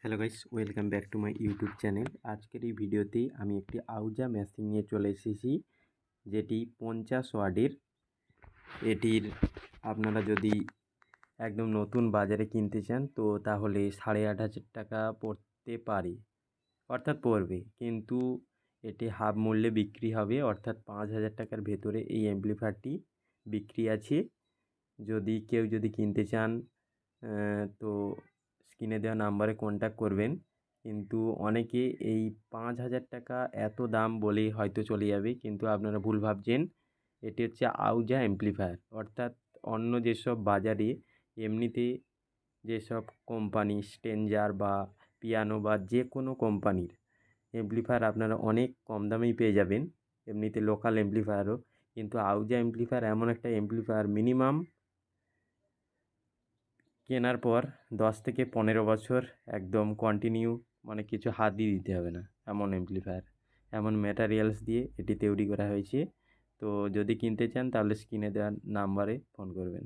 Hello guys welcome back to my YouTube channel আজকের এই ভিডিওতে আমি একটি আউজা মেশিন নিয়ে চলে এসেছি, যেটি পঞ্চাশ ওয়ার্ডের এটির আপনারা যদি একদম নতুন বাজারে কিনতে চান, তো তাহলে সাড়ে আট হাজার টাকা পড়তে পারে, অর্থাৎ পড়বে। কিন্তু এটি হাফ মূল্যে বিক্রি হবে, অর্থাৎ পাঁচ হাজার টাকার ভেতরে এই অ্যাম্পলিফায়ারটি বিক্রি আছে। যদি কেউ যদি কিনতে চান তো স্ক্রিনে দেওয়া নাম্বারে কন্ট্যাক্ট করবেন। কিন্তু অনেকে এই পাঁচ হাজার টাকা এত দাম বলেই হয়তো চলে যাবে, কিন্তু আপনারা ভুল ভাবছেন। এটি হচ্ছে আউজা অ্যাম্পলিফায়ার অর্থাৎ অন্য যেসব বাজারে এমনিতে যেসব কোম্পানি স্টেঞ্জার বা পিয়ানো বা যে কোনো কোম্পানির অ্যাম্পলিফায়ার আপনারা অনেক কম দামেই পেয়ে যাবেন। এমনিতে লোকাল অ্যাম্পলিফায়ারও কিন্তু আউজা অ্যাম্পলিফায়ার এমন একটা অ্যাম্পলিফায়ার মিনিমাম কেনার পর দশ থেকে পনেরো বছর একদম কন্টিনিউ মানে কিছু হাত দিয়ে দিতে হবে না। এমন অ্যাম্পলিফায়ার এমন ম্যাটারিয়ালস দিয়ে এটি তৈরি করা হয়েছে। তো যদি কিনতে চান তাহলে স্ক্রিনে দেওয়ার নাম্বারে ফোন করবেন।